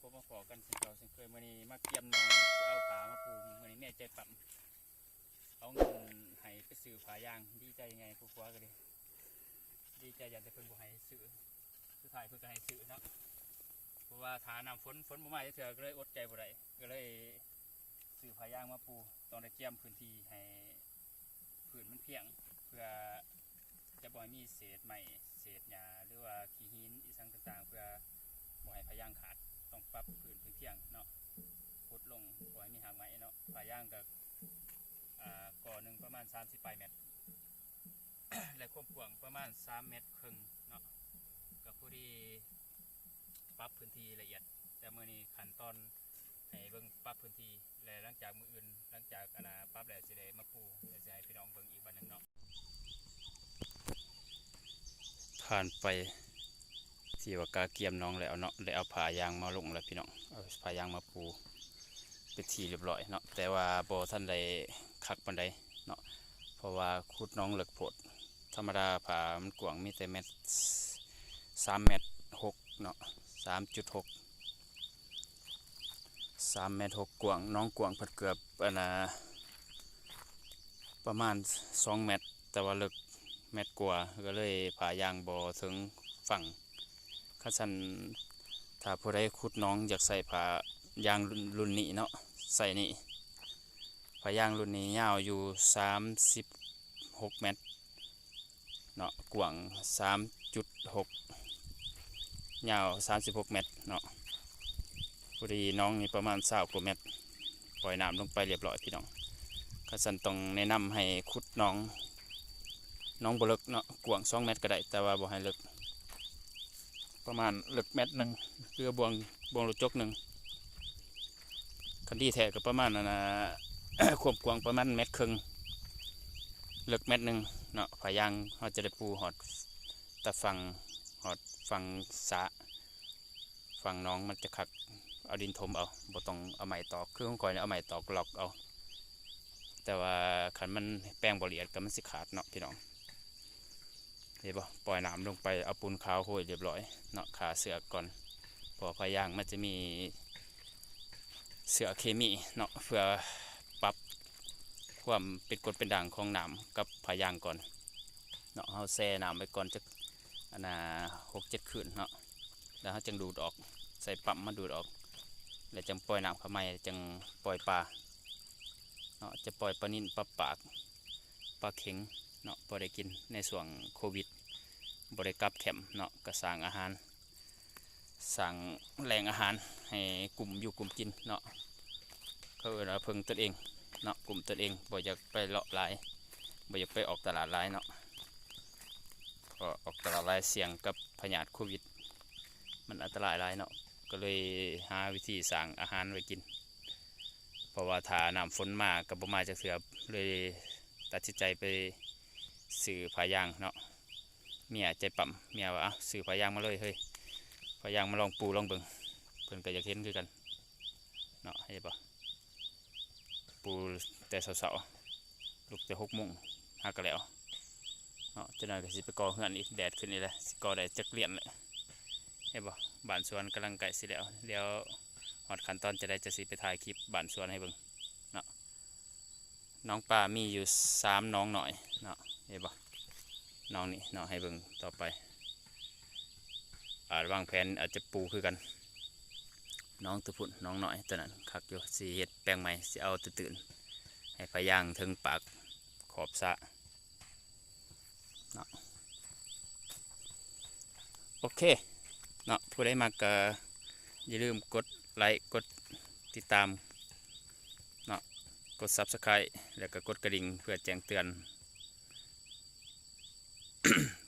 พบมาขอกันสิเก่าสิเคยมื้อนี้มาเกียมน้องเอาผามาปูมื้อนี้แม่ใจปั๊มเอาเงินให้ไปซื้อผายางดีใจยังไงผู้ผัวก็ดีดีใจอยากจะเพิ่นบ่ให้ซื้อสุดท้ายเพิ่นก็ให้ซื้อเนาะเพราะว่าฐาน้ำฝนฝนบ่มาจักเทื่อก็เลยอดใจบ่ได้ก็เลยซื้อผายางมาปูตองได้เกียมพื้นที่ให้พื้นมันเพียงเพื่อจะบ่ให้มีเศษไม้เศษหญ้าหรือว่าขี้หินอีสังต่างๆ เพื่อบ่ให้พายางขาด ต้องปรับพื้นพื้นเพียงเนาะพุดลงบ่ให้มีหางไม้เนาะพาย่างกับอ่าก่อหนึ่งประมาณ 30ปลายเมตร และความกว้างประมาณ 3 เมตรครึ่งเนาะกับผู้ที่ปรับพื้นที่ละเอียด แต่เมื่อนี้ขั้นตอนให้เบิ่งปรับพื้นที่และหลังจากมืออื่น หลังจากอนาปรับแล้วสิได้มาปูจะให้พี่น้องเบิ่งอีกบันหนึ่งเนาะผ่านไป ที่ว่ากาเกียมน้องแล้วเนาะได้เอาผ้ายางมาลงแล้วพี่น้องเอาผ้ายางมาปูเป็นทีเรียบร้อยเนาะแต่ว่าบ่ท่านใดคักปันใดเนาะเพราะว่าขุดน้องเหลือกโพดธรรมดาผ้ามันกว้างมีแต่เม็ดสามเม็ดหกเนาะสามจุดหกสามเมตรหกกว้างน้องกว้างพิ่นเกือบอันนะประมาณสองเมตรแต่ว่าเลึกเม็ดกว่าก็เลยผ่ายางบ่ถึงฝั่ง ข้าสันถ้าผู้ใดขุดน้องอยากใส่ผ่ายางรุ่นนี้เนาะใส่นี่ผ่ายางรุ่นนี้ยาวอยู่สามสิบหกเมตรเนาะกว้างสามจุดหกยาวสามสิบหกเมตรเนาะพอดีน้องนี่ประมาณสากว่าเมตร ปล่อยน้ำลงไปเรียบร้อยพี่น้องข้าสันต้องแนะนำให้ขุดน้องน้องบลิกเนาะกว้างสองเมตรก็ได้แต่ว่าบ่ให้ลิก ประมาณเลิกเมตรหนึ่งเรือบวงบวงรถจกหนึ่งคันที่แท้ก็ประมาณนั้นะความกวางประมาณเมตรครึ่งเลิกเมตรหนึ่งเนาะพายางเขาจะได้ปูหอดตะฟังหอดฟังสะฟังน้องมันจะขักเอาดินถมเอาบ่ต้องเอาไม้ตอกคือของก่อยเนี่ยเอาไม้ตอกหลอกเอา แต่ว่าขันมันแป้งบละเอียดก็มันสิขาดเนาะพี่น้อง เห็นบ่ปล่อยน้ำลงไปเอาปูนขาวโหยเรียบร้อยเนาะขาเสือกก่อนพอพายางมันจะมีเสือเคมีเนาะเพื่อปรับความเป็นกรดเป็นด่างของน้ำกับพายางก่อนเนาะเอาแช่น้ำไปก่อนจะอันน่ะหกเจ็ดคืนเนาะแล้วเขาจึงดูดออกใส่ปั๊มมาดูดออก แล้วจังปล่อยน้ำเข้ามาจังปล่อยปลาเนาะจะปล่อยปลานิ่นปลาปากปลาเข็ง เนาะบ่ได้กินในส่วงโควิดบ่ได้กลับแคมป์เนาะก็สั่งอาหารสั่งแหล่งอาหารให้กลุ่มอยู่กลุ่มกินเนาะเขาเอาเพิ่งตนเองเนาะกลุ่มตนเองบ่อยากไปเลาะหลายบ่อยากไปออกตลาดหลายเนาะเพราะออกตลาดหลายเสี่ยงกับพยาธิโควิด มันอันตรายหลายเนาะก็เลยหาวิธีสั่งอาหารไว้กิน เพราะว่าถ้าน้ำฝนมากับบ่มาจากเสือเลยตัดสินใจไป สื่อพายางเนาะเมียใจปั่มเมียว่าสื่อพายางมาเลยเฮ้ยพายางมาลองปูลองเบิงเพิ่นก็อยากเห็นคือกันเนาะให้ปะปูแต่เสาๆลุกแต่หกโมงหากนแล้วเนาะจะหน่อยก็สิไปก่อเฮือนอีกแดดขึ้นนี่แหละสิก่อได้จักเลียนเลยให้ปะบ้านสวนกำลังไก่สิแล้วเดี๋ยวหอดขั้นตอนจะได้จะสิไปถ่ายคลิปบ้านสวนให้เบิ่ง น้องปลามีอยู่สามน้องหน่อยเนาะเห็นปะน้องนี่น้องให้เบิ่งต่อไปอาจวางแผนอาจจะปูคือกัน น้องตะพุ่นน้องหน่อยตอนนั้นคักอยู่สีเห็ดแปลงใหม่สีเอาตื่นๆให้พายางถึงปากขอบสะเนาะโอเคเนาะผู้ใดมากก็อย่าลืมกดไลค์กดติดตาม กด Subscribe แล้วก็กดกระดิ่งเพื่อแจ้งเตือน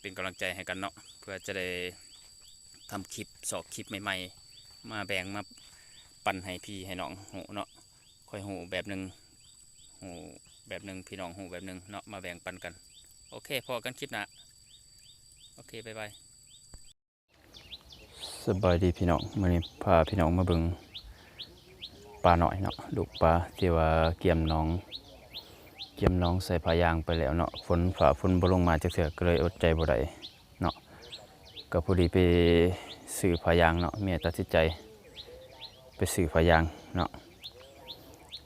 เป็นกำลังใจให้กันเนาะเพื่อจะได้ทำคลิปสอกคลิปใหม่ๆ มาแบ่งมาปั่นให้พี่ให้น้องหูเนาะค่อยหูแบบหนึ่งหูแบบหนึ่งพี่น้องหูแบบหนึ่งเนาะมาแบ่งปันกัน โอเคพอกันคลิปนะโอเคบายบายสบายดีพี่น้องมื่อนี้พาพี่น้องมาเบิ่ง ปลาหน่อยเนาะลูกปลาที่ว่าเกี่ยมน้อง เกี่ยมน้องใส่ผ้ายางไปแล้วเนาะฝนฝ่าฝนบ่ลงมาจากเสือก็เลยอดใจบ่ได้เนาะก็พอดีไปซื้อผ้ายางเนาะเมียตัดสินใจ ไปซื้อฝายางเนาะ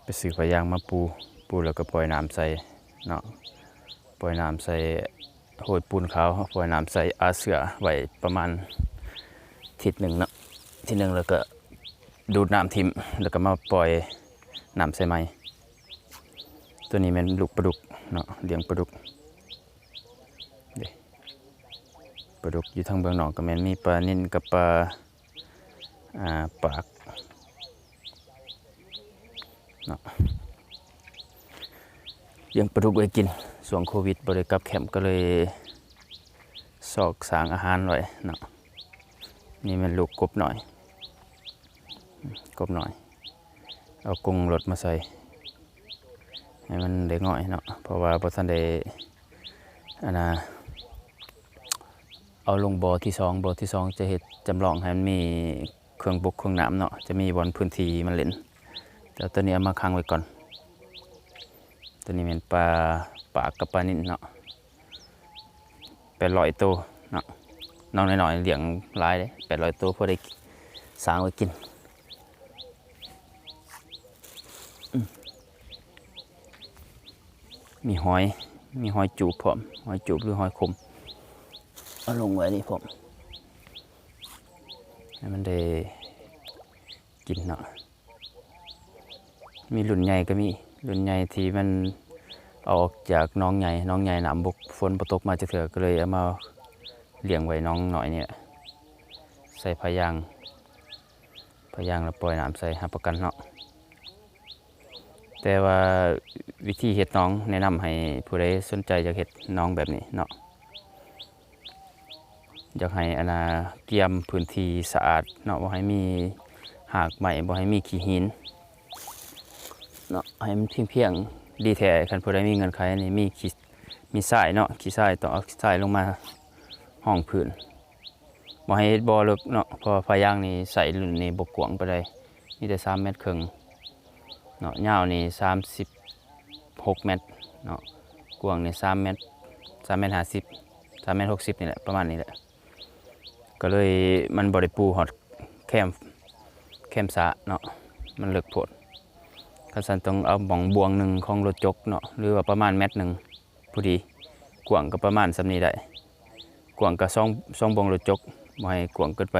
ไปซื้อฝายางมาปูปูแล้วก็ปล่อยน้ำใส่เนาะปล่อยน้ำใส่โหยปูนขาวปล่อยน้ำใส่อาเสือไว้ประมาณทิศหนึ่งเนาะทิศหนึ่งแล้วก็ ดูดน้ำทิมแล้วก็มาปล่อยน้ำใส่ไม้ตัวนี้เป็นลูกปลาดุกเนาะเลี้ยงปลาดุกเด้ปลาดุกอยู่ทางเบื้องนอกก็แม่นมีปลานิ่นกับปลาอ่าปากเนาะเลี้ยงปลาดุกไว้กินช่วงโควิดบริกับแคมป์ก็เลยสอกสางอาหารไว้เนาะนี่มันลูกกบหน่อย กบหน่อย เอากรงรถมาใส่ ให้มันได้ง่อยเนาะเพราะว่าพอท่านได้อันนะเอาลงบ่อที่สองบ่อที่สองจะเห็ดจำลองให้มันมีเครื่องบกเครื่องน้ำเนาะจะมีบอลพื้นที่มันเล่นแต่ตัวนี้เอามาค้างไว้ก่อน ตัวนี้เป็นปลาปากกับปลานิ่นเนาะแปดร้อยตัวเนาะน้องน้อยๆเลี้ยงหลายเลยแปดร้อยตัวพอได้สร้างไว้กิน มีหอย มีหอยจูบพร้อมหอยจูบหรือหอยขมเอาลงไว้นี่ผมให้มันได้กินเนาะ มีรุ่นใหญ่ก็มีรุ่นใหญ่ที่มันออกจากน้องใหญ่ น้องใหญ่หนามบกฝนประตกมาจะเถื่อก็เลยเอามาเลี้ยงไว้น้องหน่อยเนี่ยใส่พายางพายางแล้วปล่อยน้ำใส่หับประกันเนาะ แต่ว่าวิธีเห็ดน้องแนะนำให้ผู้ใดสนใจอยากเห็ดน้องแบบนี้เนาะอยากให้อนาเกียมพื้นที่สะอาดเนาะบ่ให้มีหากใหม่บ่ให้มีขี้หินเนาะให้มันเพียงเพียงดีแท้คันผู้ใดมีเงินใครนี่มีขี้มีทรายเนาะขี้ทรายต้องเอาทรายลงมาห้องพื้นบ่ให้เฮ็ดบ่อลึกเนาะพราะว่าพายางนี่ใส่รุ่นนี้บ่กวางปานใดมีแต่3เมตรครึ่ง เนาะยาวนี่สามสิบหกเมตรเนาะกว้างนี่สามเมตรสามเมตรห้าสิบสามเมตรหกสิบนี่แหละประมาณนี้แหละก็เลยมันบริปูหอดแคมแคมสะเนาะมันเลิกผดข้าสันต้องเอาบ่องบวงหนึ่งของรถจกเนาะหรือว่าประมาณเมตรหนึ่งพอดีกว้างก็ประมาณสำนี้ได้กว้างก็สองสองบวงรถจกบ่ให้กว้างเกินไป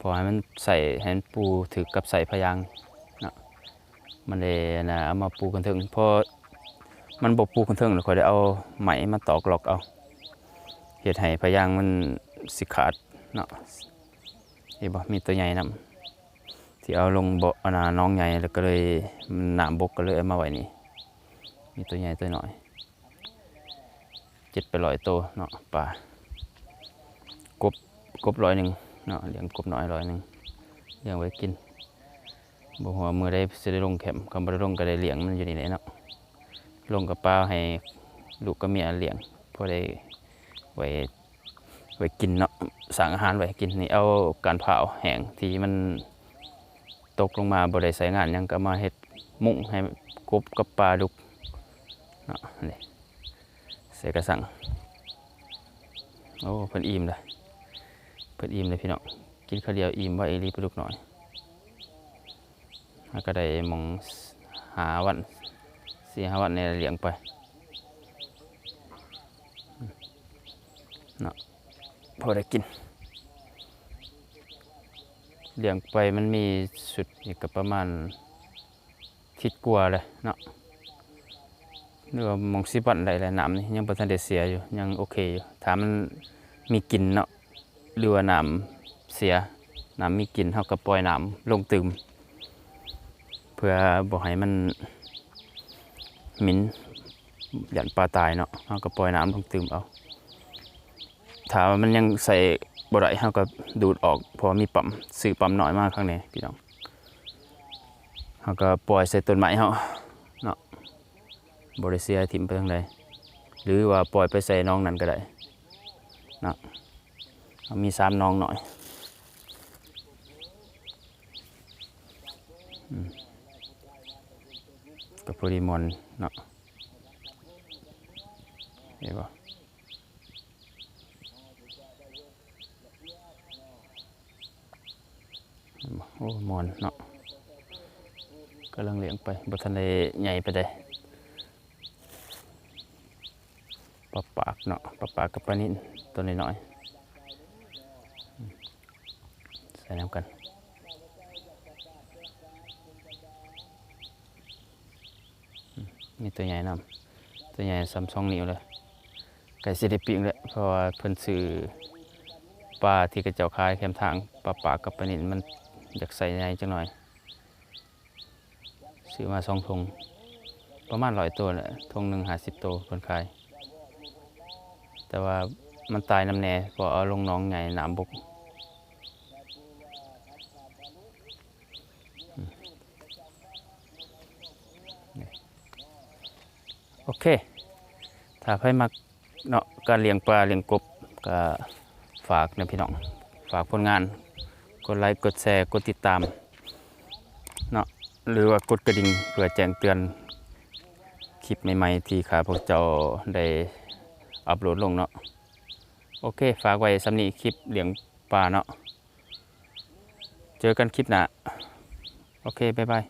พอให้มันใส่ให้มันปูถือกับใส่พยาง มันเลยนะเอามาปูกันถึงพอมันบกปูกันถึงแล้วค่อยได้เอาไหมมาตอกหลอกเอาเห็ดให้พยางมันสิขาดเนาะเห็นบ่มีตัวใหญ่นํที่เอาลงบ่อนาน้องใหญ่แล้วก็เลยมันหนามบกก็เลยเอามาไว้นี่มีตัวใหญ่ตัวหน้อยเจ็ดไปร้อยโตเนาะปลากบกบร้อยหนึ่งเนาะเลี้ยงกบน้อยร้อยหนึ่งเลี้ยงไว้กิน บอกว่ามือได้สิได้ลงแคมป์คำบ่ได้ลงก็ได้เลี้ยงมันอยู่นี่แหละเนาะลงกับป้าให้ลูกกับเมียเลี้ยงพอได้ไว้ไว้กินเนาะสั่งอาหารไว้กินนี่เอาการเผาแห้งที่มันตกลงมาบ่ได้ใช้งานยังก็มาเฮ็ดมุ้งให้กบกับปลาดุกเนาะนี่ใส่กระสังโอ้เพิ่นอิ่มเลยเพิ่นอิ่มเลยพี่น้องกินข้าวเดียวอิ่มว่าเอหลีปลาดุกหน่อย แล้วก็ได้มองหาวันสี่หาวันในเลี้ยงไปเนาะพอได้กินเลี้ยงไปมันมีสุดอีกก็ประมาณทิศกลัวเลยเนาะหรือว่าหมองสิบันได้แหลน้ำนี่ยังประทันได้เสียอยู่ยังโอเคอยู่ถามมันมีกลินเนาะหรือน้ำเสียน้ำมีกลินเท่ากับปล่อยน้ำลงตึม เพื่อบ่ให้มันหมินหยันปลาตายเนาะเราก็ปล่อยน้ำลงตืมเอาถ้ามันยังใส่บ่ได้เราก็ดูดออกเพราะมีปั๊มซื้อปั๊มน้อยมากข้างในพี่น้องเราก็ปล่อยใส่ต้นไม้เฮาเนาะบ่ได้เสียถิ่มไปทางใดหรือว่าปล่อยไปใส่น้องนั้นก็ได้เนาะเรามีสามน้องหน่อย กับพอดีมอนเนาะเห็นปะโอ้มอนเนาะกำลังเลี้ยงไปบ่ทันได้ใหญ่ไปได้ปลาปากเนาะปลาปากกับปลานินตัวน้อยๆใส่น้ำกัน มีตัวใหญ่นำตัวใหญ่ซ้ำสองนิ้วเลยไก่สิได้ปิ้งเลยเพราะว่าเพิ่นซื้อปลาที่กระเจ้าขายแคมทางปลาปากกับปลานินมันอยากใส่ในจังหน่อยซื้อมาสองทงประมาณร้อยตัวแหละทงหนึ่งหาสิบตัวคนขาย แต่ว่ามันตายน้ำแน่พอเอาลงน้องไงน้ำบกอืมนี่ โอเค ถ้าใครมักเนาะการเลี้ยงปลาเลี้ยงกบก็ฝากนะพี่น้อง ฝากผลงาน กดไลค์ กดแชร์ กดติดตาม เนาะ หรือว่ากดกระดิ่งเพื่อแจ้งเตือนคลิปใหม่ๆ ที่ข้าพวกเจ้าได้อัปโหลดลงเนาะ โอเค ฝากไว้สำนีคลิปเลี้ยงปลาเนาะ เจอกันคลิปหน้า โอเค บ๊ายบาย